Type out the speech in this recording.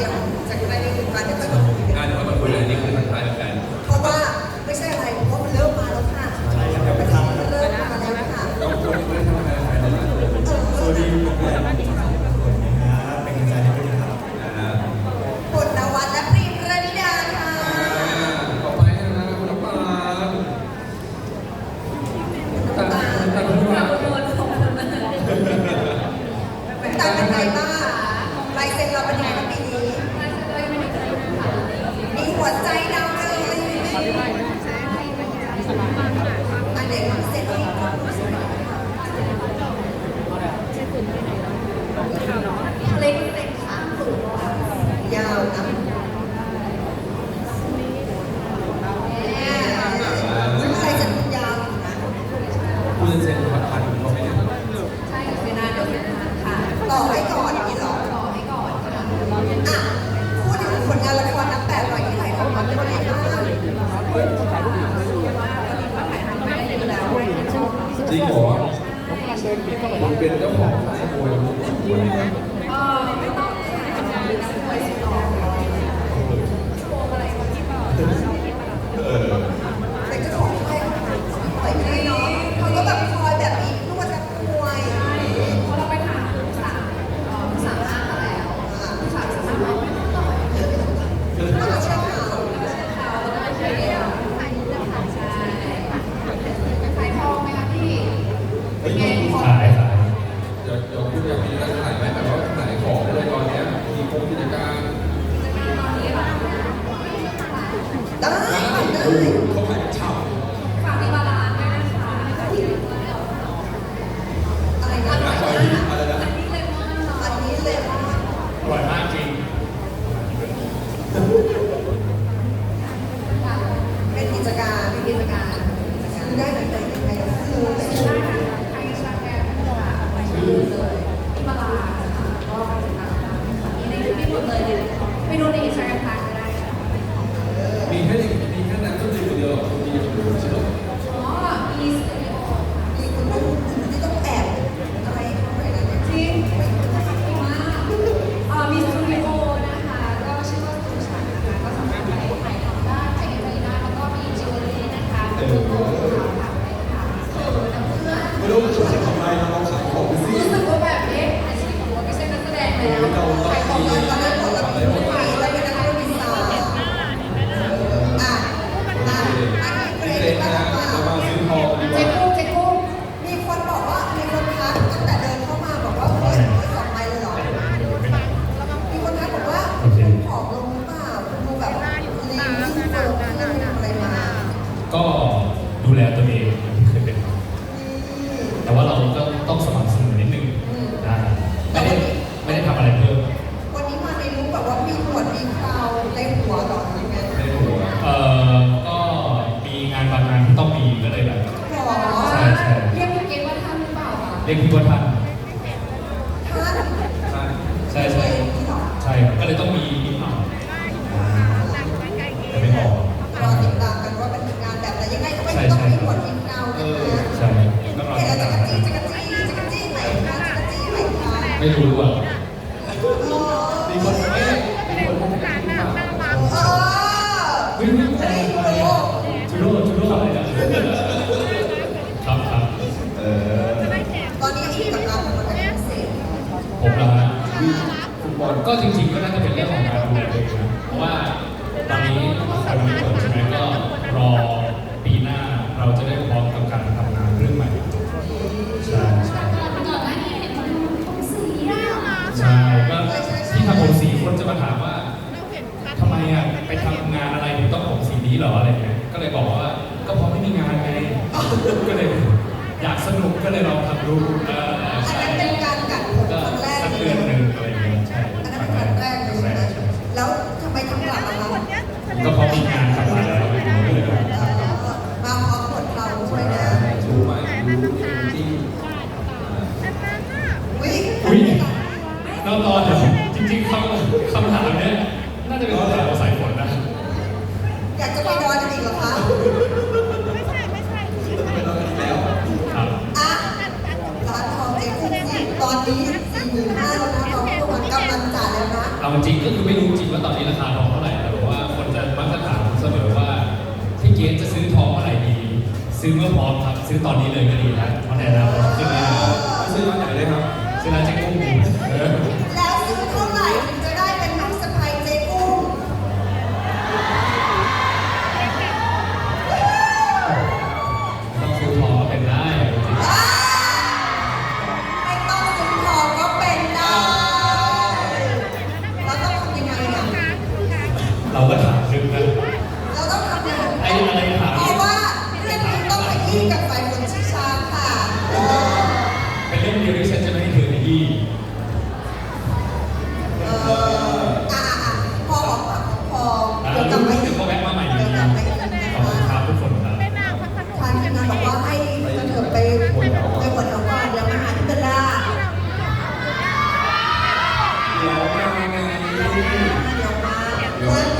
yung sa kanila yung kanya. Ano ka ba จริงเหรอมันเป็นเจ้าของสายมวย ก็จริงๆก็น่าจะเป็นเรื่องของการรูเองนะเพราะว่าตอนนี้การดูเปิใช่ไหมก็รอปีหน้าเราจะได้พร้อมกับการทำงานเรื่องใหม่ใช่ใช่ก่อนหน้านี้เห็นคนสีได้หใช่ก็ที่ทำผมสีคนจะมาถามว่าทำไมอะไปทำงานอะไรถึงต้องผมสีนี้หรออะไรเงี้ยก็เลยบอกว่าก็เพราะไม่มีงานไงก็เลยอยากสนุกก็เลยลองทำดูใช่เป็นการกัด ก็เขามีงานกลับมาแล้วบางคอขวดเราช่วยนะชูใหมดูดีดีวิ่งอุ้ยเรอเดี๋ยวจริงๆคำคำถามเนี้ยน่าจะเป็นคำถามราใส่ฝนนะ อยากจะไปนอนอีกเหรอคะเอาจริงก็คือไม่รู้จริงว่าตอนนี้ราคาทองเท่าไหร่ ซื้อเมื่อพร้อมครับ ซื้อตอนนี้เลยก็ดีนะเพราะไหนนะซื้อแล้วซื้อตอนไหนเลยครับซื้อแล้วจะกุ้งเออ ที่เอ่ออาพอของปากของคอเดี๋ยวกลับไปอีกเดี๋ยวกลับไปขอบคุณทุกคนครับมาทางทีมงานบอกว่าให้เธอไปไปหมดแล้วก่อนเดี๋ยวมาหาที่เบล่าดี๋ยวมา